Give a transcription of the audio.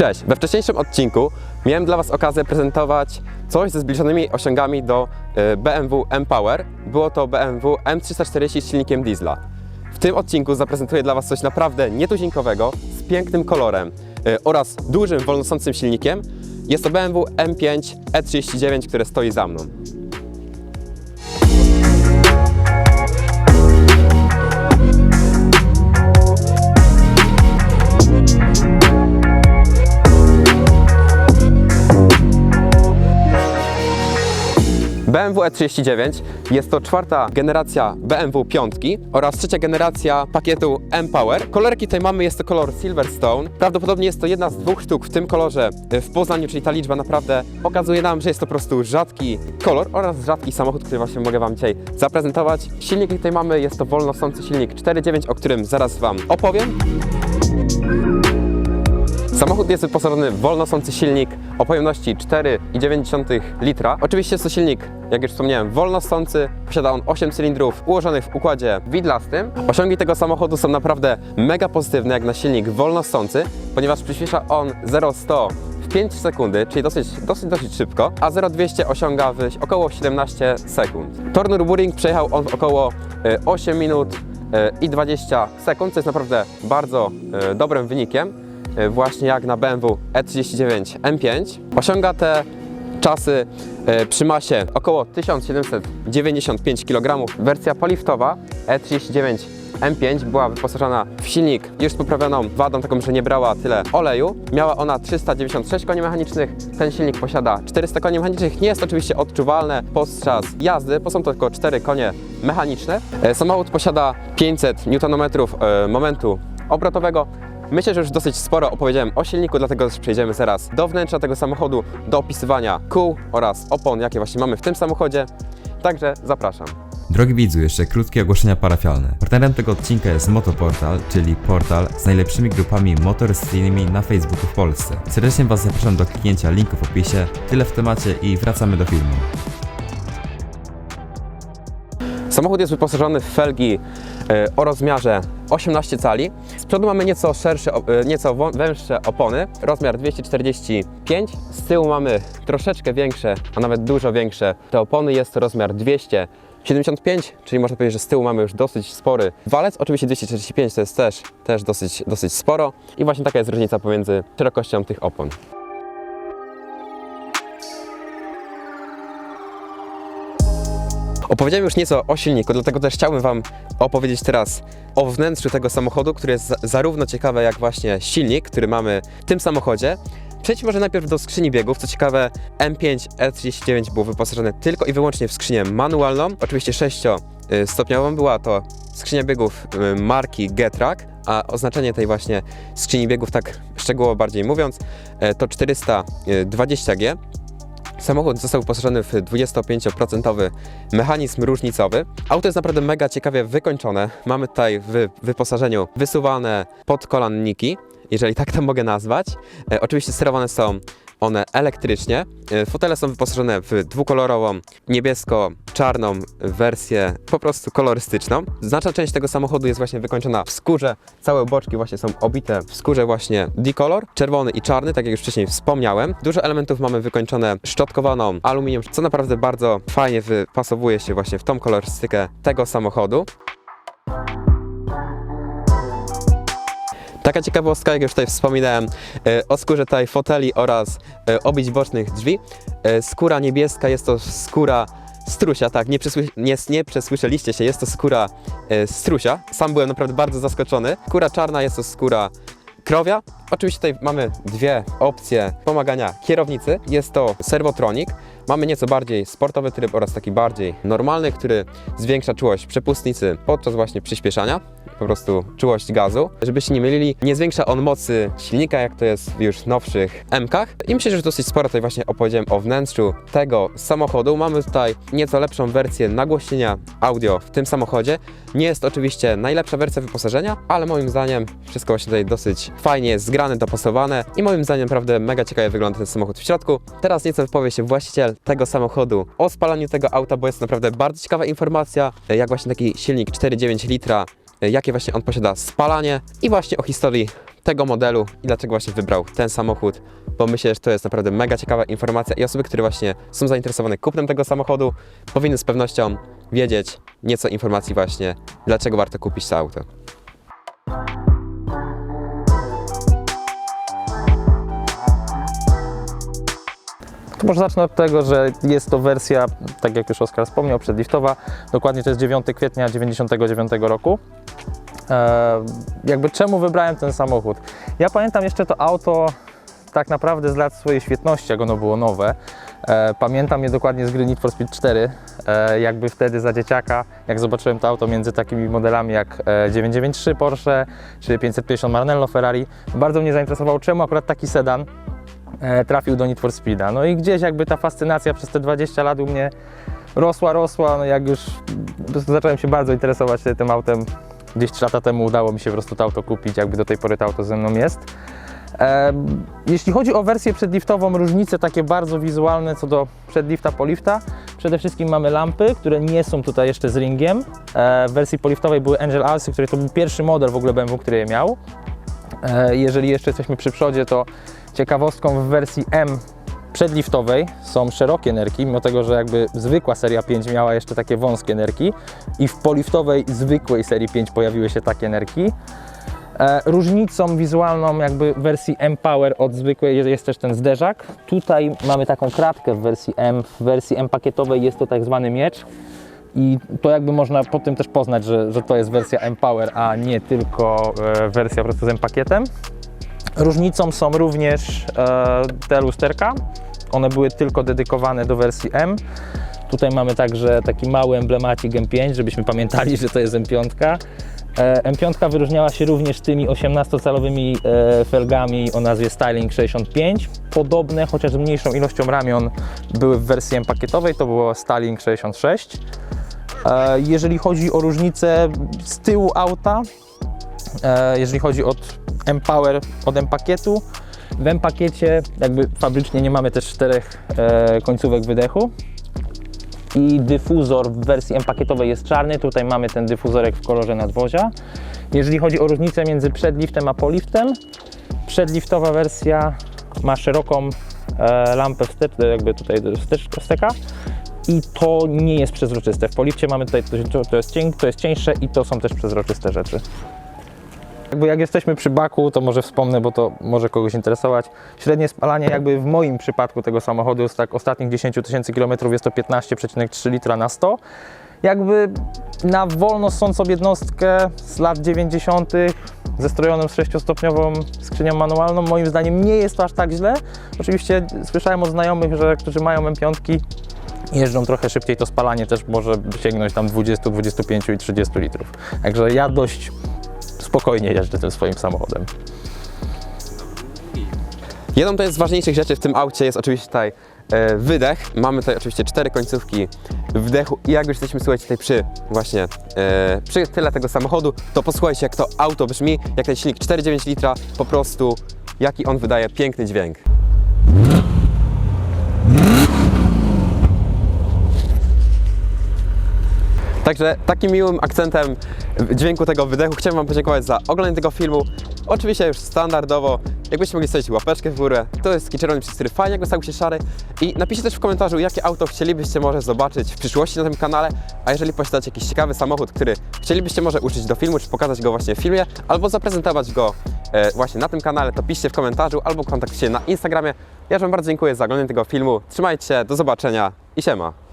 Cześć! We wcześniejszym odcinku miałem dla Was okazję prezentować coś ze zbliżonymi osiągami do y, BMW M-Power. Było to BMW M340 z silnikiem diesla. W tym odcinku zaprezentuję dla Was coś naprawdę nietuzinkowego, z pięknym kolorem y, oraz dużym wolnosącym silnikiem. Jest to BMW M5 E39, które stoi za mną. BMW E39 jest to czwarta generacja BMW 5 oraz trzecia generacja pakietu M-Power. Kolorki tutaj mamy, jest to kolor Silverstone. Prawdopodobnie jest to jedna z dwóch sztuk w tym kolorze w Poznaniu, czyli ta liczba naprawdę pokazuje nam, że jest to po prostu rzadki kolor oraz rzadki samochód, który właśnie mogę Wam dzisiaj zaprezentować. Silnik jaki tutaj mamy, jest to wolnosący silnik 4.9, o którym zaraz Wam opowiem. Samochód jest wyposażony w wolnosący silnik o pojemności 4,9 litra. Oczywiście jest to silnik, jak już wspomniałem, wolnosący. Posiada on 8 cylindrów ułożonych w układzie widlastym. Osiągi tego samochodu są naprawdę mega pozytywne jak na silnik wolnosący, ponieważ przyspiesza on 0-100 w 5 sekundy, czyli dosyć, dosyć, dosyć szybko, a 0-200 osiąga w około 17 sekund. Tor Nürburgring przejechał on w około e, 8 minut e, i 20 sekund, co jest naprawdę bardzo e, dobrym wynikiem e, właśnie jak na BMW E39 M5. Osiąga te czasy e, przy masie około 1795 kg. Wersja poliftowa E39 M5 była wyposażona w silnik już z poprawioną wadą, taką, że nie brała tyle oleju. Miała ona 396 koni mechanicznych. Ten silnik posiada 400 koni mechanicznych. Nie jest oczywiście odczuwalne podczas jazdy, bo są to tylko 4 konie mechaniczne. E, Samochód posiada 500 Nm e, momentu obrotowego. Myślę, że już dosyć sporo opowiedziałem o silniku, dlatego też przejdziemy teraz do wnętrza tego samochodu, do opisywania kół oraz opon, jakie właśnie mamy w tym samochodzie. Także zapraszam. Drogi widzu, jeszcze krótkie ogłoszenia parafialne. Partnerem tego odcinka jest Motoportal, czyli portal z najlepszymi grupami motoryzacyjnymi na Facebooku w Polsce. Serdecznie Was zapraszam do kliknięcia linku w opisie. Tyle w temacie i wracamy do filmu. Samochód jest wyposażony w felgi e, o rozmiarze 18 cali. Z przodu mamy nieco szersze, e, nieco węższe opony, rozmiar 245. Z tyłu mamy troszeczkę większe, a nawet dużo większe te opony. Jest to rozmiar 275, czyli można powiedzieć, że z tyłu mamy już dosyć spory walec. Oczywiście 245 to jest też, też dosyć, dosyć sporo. I właśnie taka jest różnica pomiędzy szerokością tych opon. Opowiedziałem już nieco o silniku, dlatego też chciałbym Wam opowiedzieć teraz o wnętrzu tego samochodu, który jest za- zarówno ciekawe jak właśnie silnik, który mamy w tym samochodzie. Przejdźmy może najpierw do skrzyni biegów. Co ciekawe, M5 E39 było wyposażone tylko i wyłącznie w skrzynię manualną, oczywiście 6-stopniową. Była to skrzynia biegów y, marki Getrack, a oznaczenie tej właśnie skrzyni biegów, tak szczegółowo bardziej mówiąc, e, to 420G. Samochód został wyposażony w 25% mechanizm różnicowy. Auto jest naprawdę mega ciekawie wykończone. Mamy tutaj w wyposażeniu wysuwane podkolanniki, jeżeli tak to mogę nazwać. E, oczywiście sterowane są one elektrycznie. E, fotele są wyposażone w dwukolorową, niebiesko-czarną wersję, po prostu kolorystyczną. Znaczna część tego samochodu jest właśnie wykończona w skórze. Całe boczki właśnie są obite w skórze właśnie D-color, czerwony i czarny, tak jak już wcześniej wspomniałem. Dużo elementów mamy wykończone szczotkowaną aluminium, co naprawdę bardzo fajnie wypasowuje się właśnie w tą kolorystykę tego samochodu. Taka ciekawostka, jak już tutaj wspominałem, e, o skórze tej foteli oraz e, obić bocznych drzwi. E, Skóra niebieska jest to skóra strusia, tak, nie, przesły, nie, nie przesłyszeliście się, jest to skóra strusia. Sam byłem naprawdę bardzo zaskoczony. Skóra czarna jest to skóra krowia. Oczywiście tutaj mamy dwie opcje pomagania kierownicy. Jest to serwotronik. Mamy nieco bardziej sportowy tryb oraz taki bardziej normalny, który zwiększa czułość przepustnicy podczas właśnie przyspieszania po prostu czułość gazu. Żebyście nie mylili, nie zwiększa on mocy silnika, jak to jest w już nowszych M-kach. I myślę, że dosyć sporo tutaj właśnie opowiedziałem o wnętrzu tego samochodu. Mamy tutaj nieco lepszą wersję nagłośnienia audio w tym samochodzie. Nie jest oczywiście najlepsza wersja wyposażenia, ale moim zdaniem wszystko właśnie tutaj dosyć fajnie jest zgrane, dopasowane i moim zdaniem naprawdę mega ciekawie wygląda ten samochód w środku. Teraz nieco wypowie się właściciel tego samochodu o spalaniu tego auta, bo jest naprawdę bardzo ciekawa informacja, jak właśnie taki silnik 4,9 litra jakie właśnie on posiada spalanie i właśnie o historii tego modelu i dlaczego właśnie wybrał ten samochód, bo myślę, że to jest naprawdę mega ciekawa informacja i osoby, które właśnie są zainteresowane kupnem tego samochodu, powinny z pewnością wiedzieć nieco informacji właśnie, dlaczego warto kupić to auto. To może zacznę od tego, że jest to wersja, tak jak już Oskar wspomniał, przedliftowa. Dokładnie to jest 9 kwietnia 1999 roku. E, jakby czemu wybrałem ten samochód? Ja pamiętam jeszcze to auto tak naprawdę z lat swojej świetności, jak ono było nowe. E, pamiętam je dokładnie z gry Need for Speed 4. E, jakby wtedy za dzieciaka, jak zobaczyłem to auto między takimi modelami jak e, 993 Porsche czy 550 Maranello Ferrari, bardzo mnie zainteresowało, czemu akurat taki sedan trafił do Need for Speeda. No i gdzieś jakby ta fascynacja przez te 20 lat u mnie rosła, rosła, no jak już zacząłem się bardzo interesować tym autem, gdzieś 3 lata temu udało mi się po prostu to auto kupić, jakby do tej pory to auto ze mną jest. Jeśli chodzi o wersję przedliftową, różnice takie bardzo wizualne co do przedlifta, polifta. Przede wszystkim mamy lampy, które nie są tutaj jeszcze z ringiem. E, w wersji poliftowej były Angel Alsy, który to był pierwszy model w ogóle BMW, który je miał. E, Jeżeli jeszcze jesteśmy przy przodzie, to ciekawostką w wersji M przedliftowej są szerokie nerki, mimo tego, że jakby zwykła seria 5 miała jeszcze takie wąskie nerki i w poliftowej zwykłej serii 5 pojawiły się takie nerki. E, Różnicą wizualną jakby wersji M Power od zwykłej jest- też ten zderzak. Tutaj mamy taką kratkę w wersji M, w wersji M pakietowej jest to tak zwany miecz. I to jakby można po tym też poznać, że, że to jest wersja M-Power, a nie tylko e, wersja po prostu z M-pakietem. Różnicą są również e, te lusterka. One były tylko dedykowane do wersji M. Tutaj mamy także taki mały emblemacik M5, żebyśmy pamiętali, że to jest M5. E, M5 wyróżniała się również tymi 18-calowymi e, felgami o nazwie Styling 65. Podobne, chociaż z mniejszą ilością ramion były w wersji M pakietowej, to było Styling 66. E, Jeżeli chodzi o różnicę z tyłu auta, jeżeli chodzi od M-Power, od M-pakietu, w M-pakiecie jakby fabrycznie nie mamy też czterech e, końcówek wydechu i dyfuzor w wersji M-pakietowej jest czarny, tutaj mamy ten dyfuzorek w kolorze nadwozia. Jeżeli chodzi o różnicę między przedliftem a poliftem, przedliftowa wersja ma szeroką e, lampę wstecz, jakby tutaj wstecz, steka i to nie jest przezroczyste. W polifcie mamy tutaj, to, to, jest cień, to jest cieńsze i to są też przezroczyste rzeczy. Jakby jak jesteśmy przy baku, to może wspomnę, bo to może kogoś interesować. Średnie spalanie jakby w moim przypadku tego samochodu z tak ostatnich 10 tysięcy kilometrów jest to 15,3 litra na 100. Jakby na wolno sącą jednostkę z lat 90. zestrojoną z 6-stopniową skrzynią manualną, moim zdaniem nie jest to aż tak źle. Oczywiście słyszałem od znajomych, że którzy mają M5 jeżdżą trochę szybciej, to spalanie też może sięgnąć tam 20, 25 i 30 litrów. Także ja dość spokojnie jeżdżę tym swoim samochodem. Jedną to jest z ważniejszych rzeczy w tym aucie jest oczywiście tutaj e, wydech. Mamy tutaj oczywiście cztery końcówki wdechu i jak już jesteśmy, słuchajcie, tutaj przy właśnie, e, przy tyle tego samochodu, to posłuchajcie jak to auto brzmi, jak ten silnik 4,9 litra, po prostu jaki on wydaje piękny dźwięk. Także takim miłym akcentem dźwięku tego wydechu chciałem Wam podziękować za oglądanie tego filmu. Oczywiście już standardowo, jakbyście mogli stawić łapeczkę w górę, to jest taki czerwony przycisk, który fajnie jakby stał się szary i napiszcie też w komentarzu, jakie auto chcielibyście może zobaczyć w przyszłości na tym kanale, a jeżeli posiadacie jakiś ciekawy samochód, który chcielibyście może użyć do filmu, czy pokazać go właśnie w filmie, albo zaprezentować go e, właśnie na tym kanale, to piszcie w komentarzu albo kontaktujcie na Instagramie. Ja Wam bardzo dziękuję za oglądanie tego filmu, trzymajcie się, do zobaczenia i siema!